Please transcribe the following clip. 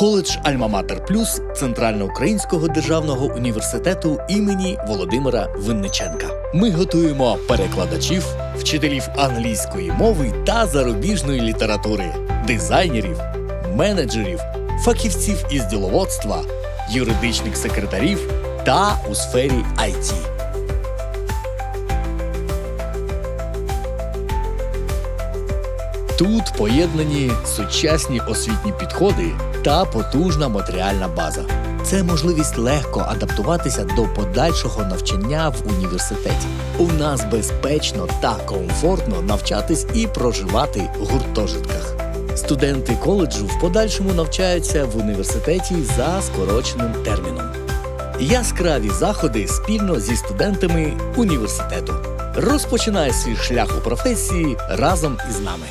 Коледж Альма-Матер Плюс Центральноукраїнського державного університету імені Володимира Винниченка. Ми готуємо перекладачів, вчителів англійської мови та зарубіжної літератури, дизайнерів, менеджерів, фахівців із діловодства, юридичних секретарів та у сфері IT. Тут поєднані сучасні освітні підходи та потужна матеріальна база. Це можливість легко адаптуватися до подальшого навчання в університеті. У нас безпечно та комфортно навчатись і проживати в гуртожитках. Студенти коледжу в подальшому навчаються в університеті за скороченим терміном. Яскраві заходи спільно зі студентами університету. Розпочинай свій шлях у професії разом із нами.